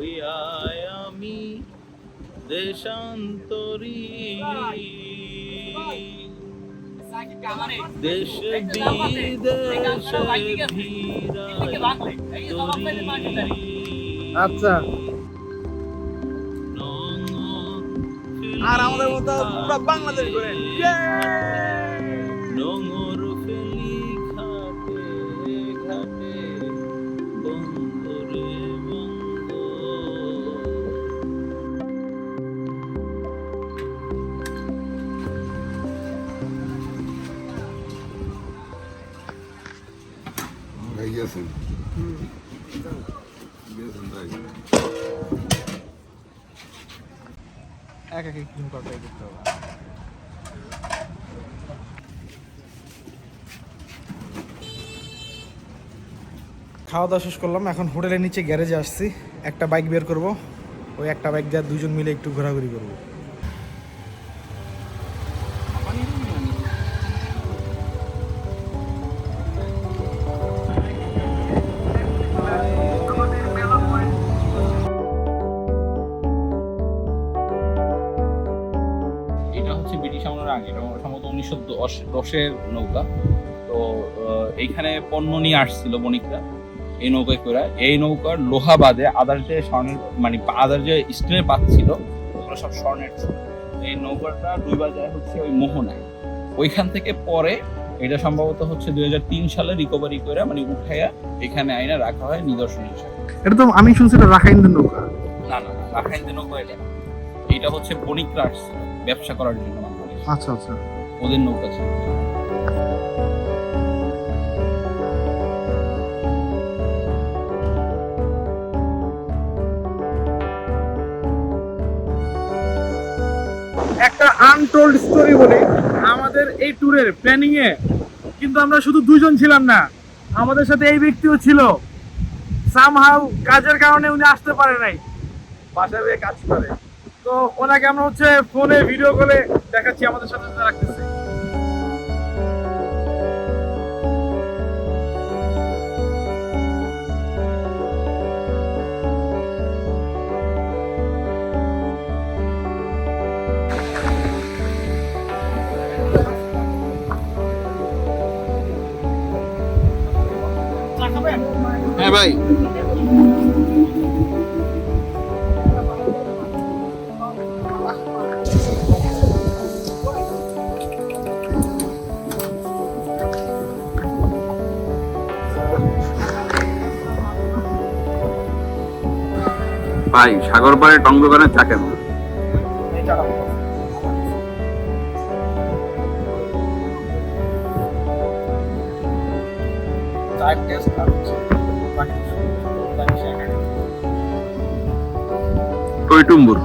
হইয়ায় আমি দেশান্তরী। দেশ আচ্ছা। আর আমাদের মতো পুরো বাংলাদেশ ঘুরে। এক এক করতে হবে খাওয়া দাওয়া শেষ করলাম, এখন হোটেলের নিচে গ্যারেজে আসছি। একটা বাইক বের করব, ওই একটা বাইক দিয়ে দুজন মিলে একটু ঘোরাঘুরি করব। এটা সম্ভবত উনিশশো দশ দশের নৌকা। তো এইখানে পণ্য নিয়ে আসছিল বণিকরা এই নৌকায় করে। এই নৌকার লোহা বাদে আদার যে স্বর্ণের মানে আদার যে স্টিলের পাত ছিল ওগুলো সব স্বর্ণের এই নৌকাটা ডুবা যায় হচ্ছে ওই মোহনায়। ওইখান থেকে পরে এটা সম্ভবত হচ্ছে দুই হাজার তিন সালে রিকভারি করে মানে উঠাইয়া এখানে আইনা রাখা হয় নিদর্শন হিসেবে। এটা তো আমি শুনছি এটা রাখাইনদের নৌকা। না না রাখাইনদের নৌকা এটা। এটা হচ্ছে বণিকরা ব্যবসা করার জন্য। আচ্ছা আচ্ছা। ওদের নৌকা ছিল। একটা আনটোল্ড স্টোরি বলি। আমাদের এই ট্যুরের প্ল্যানিং এ কিন্তু আমরা শুধু দুজন ছিলাম না আমাদের সাথে এই ব্যক্তিও ছিল। সামহাউ কাজের কারণে উনি আসতে পারে নাই। বাসায় কাজ করে। তো ওনাকে আমরা হচ্ছে ফোনে ভিডিও কলে দেখাচ্ছি আমাদের সাথে রাখতেছি। হ্যাঁ ভাই। ভাই সাগর পাড়ে টং বাকি জানিস টইটুম্বুর